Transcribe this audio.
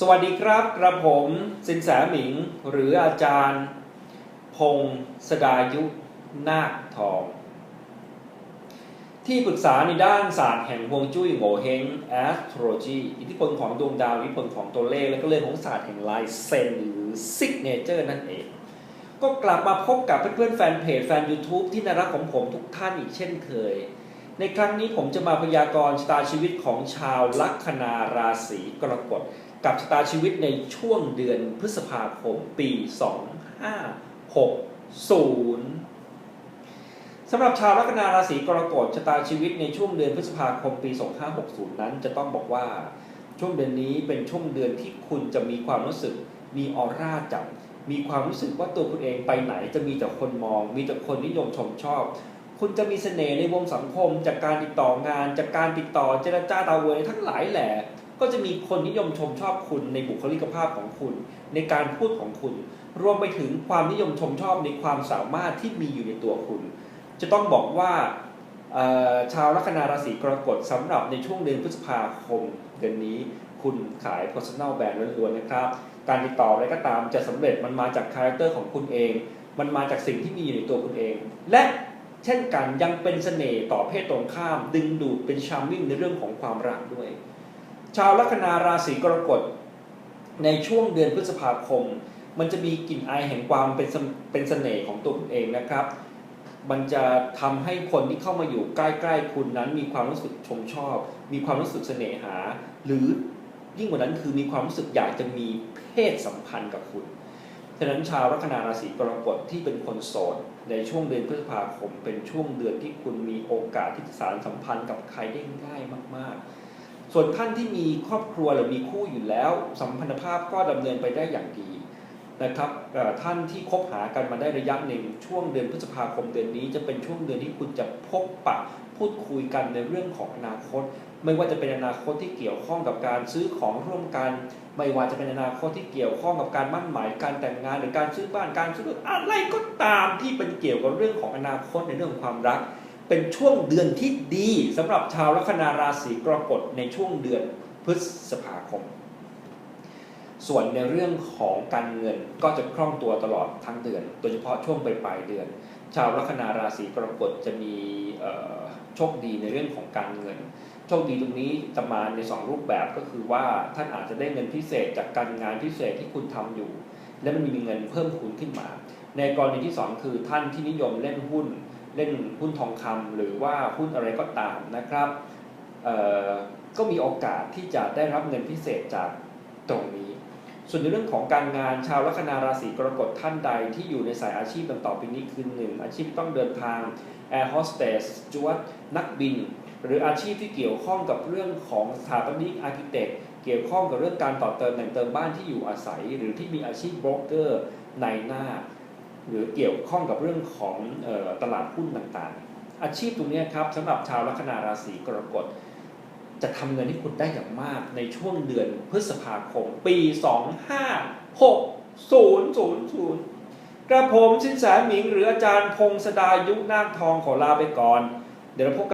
สวัสดีครับ กระผมสินแสหมิง หรืออาจารย์ พงศดายุนาคทอง ที่ปรึกษาในด้านศาสตร์แห่งฮวงจุ้ยโงเฮง astrology อิทธิพลของดวงดาวอิทธิพลของตัวเลข และก็เรื่องของศาสตร์แห่งลายเซ็นหรือ signature นั่นเอง ก็กลับมาพบกับเพื่อนๆแฟนเพจแฟน YouTube ที่น่ารักของผมทุกท่านอีกเช่นเคยในครั้งนี้ผมจะมาพยากรณ์ชะตาชีวิตของชาวลัคนาราศีกรกฎ กับชะตาชีวิตในช่วงเดือนพฤษภาคมปี 2560สำหรับชาวลัคนาราศีกรกฎชะตาชีวิตในช่วงเดือนพฤษภาคมปี 2560 นั้น จะต้องบอกว่าช่วงเดือนนี้เป็นช่วงเดือนที่คุณจะมีความรู้สึกมีออร่าจับมีความรู้สึกว่าตัวคุณเองไปไหนจะมีแต่คนมอง มีแต่คนนิยมชมชอบ คุณจะมีเสน่ห์ในวงสังคม จากการติดต่องาน จากการติดต่อเจรจาตาเวยทั้งหลายแหล่ ก็จะมีคนนิยมชมชอบคุณในบุคลิกภาพของคุณ ในการพูดของคุณ รวมไปถึงความนิยมชมชอบในความสามารถที่มีอยู่ในตัวคุณ จะต้องบอกว่าชาวลัคนาราศีกรกฎสำหรับในช่วงเดือนพฤษภาคมเดือนนี้คุณขาย personal brand ล้วนๆนะครับ การติดต่ออะไรก็ตามจะสำเร็จมันมาจากคาแรคเตอร์ของคุณเอง มันมาจากสิ่งที่มีอยู่ในตัวคุณเอง และเช่นกันยังเป็นเสน่ห์ต่อเพศตรงข้าม ดึงดูดเป็นชาร์มมิ่งในเรื่องของความรักด้วย ชาวลัคนาราศีกรกฎในช่วงเดือนพฤษภาคม มันจะมีกลิ่นอายแห่งความเป็นเป็นเสน่ห์ของตัวคุณเองนะครับ มันจะทำให้คนที่เข้ามาอยู่ใกล้ๆคุณนั้นมีความรู้สึกชมชอบ มีความรู้สึกเสน่หา หรือยิ่งกว่านั้นคือมีความรู้สึกอยากจะมีเพศสัมพันธ์กับคุณฉะนั้นชาวลัคนาราศีกรกฎที่เป็นคนโสดในช่วงเดือนพฤษภาคม เป็นช่วงเดือนที่คุณมีโอกาสที่จะสารสัมพันธ์กับใครได้ง่ายมาก ๆ ส่วนท่านที่มีครอบครัวหรือมีคู่อยู่แล้ว สัมพันธภาพก็ดำเนินไปได้อย่างดีนะครับท่านที่คบหากันมาได้ระยะหนึ่งช่วงเดือนพฤษภาคมเดือนนี้ จะเป็นช่วงเดือนที่คุณจะพบปะพูดคุยกันในเรื่องของอนาคต ไม่ว่าจะเป็นอนาคตที่เกี่ยวข้องกับการซื้อของร่วมกัน ไม่ว่าจะเป็นอนาคตที่เกี่ยวข้องกับการมั่นหมายการแต่งงานหรือการซื้อบ้านการซื้อรถอะไรก็ตามที่เป็นเกี่ยวกับเรื่องของอนาคตในเรื่องของความรัก เป็นช่วงเดือนที่ดีสำหรับชาวลัคนาราศีกรกฎในช่วงเดือนพฤษภาคม ส่วนในเรื่องของการเงินก็จะคล่องตัวตลอดทั้งเดือน โดยเฉพาะช่วงปลายเดือน ชาวลัคนาราศีกรกฎจะมีโชคดีในเรื่องของการเงิน โชคดีตรงนี้จะมาใน 2 รูปแบบก็คือว่าท่านอาจจะได้เงินพิเศษจากการงานพิเศษที่คุณทำอยู่ และมันมีเงินเพิ่มคูณขึ้นมา ในกรณีที่ 2 คือท่านที่นิยมเล่นหุ้น เล่นหุ้นทองคำหรือว่าหุ้นอะไรก็ตามนะครับก็มีโอกาสที่จะได้รับเงินพิเศษจากตรงนี้ ส่วนในเรื่องของการงานชาวลัคนาราศีกรกฎท่านใดที่อยู่ในสายอาชีพดังต่อไปนี้คือหนึ่งอาชีพต้องเดินทางแอร์โฮสเตสจวดนักบิน หรืออาชีพที่เกี่ยวข้องกับเรื่องของสถาปนิกอาร์เคเต็กเกี่ยวข้องกับเรื่องการต่อเติมแต่งเติมบ้านที่อยู่อาศัย หรือที่มีอาชีพโบรกเกอร์ในหน้า หรือเกี่ยวข้องกับเรื่องของออตลาดหุ้นต่างๆ อาชีพตรงนี้ครับสำหรับชาวลัคนาราศีกรกฎจะทำเงินให้คุณได้อย่างมากในช่วงเดือนพฤษภาคม ปี 2560กระผมสินแสหมิงหรืออาจารย์พงศดายุนาคทองขอลาไปก่อน เดี๋ยวเราพบกัน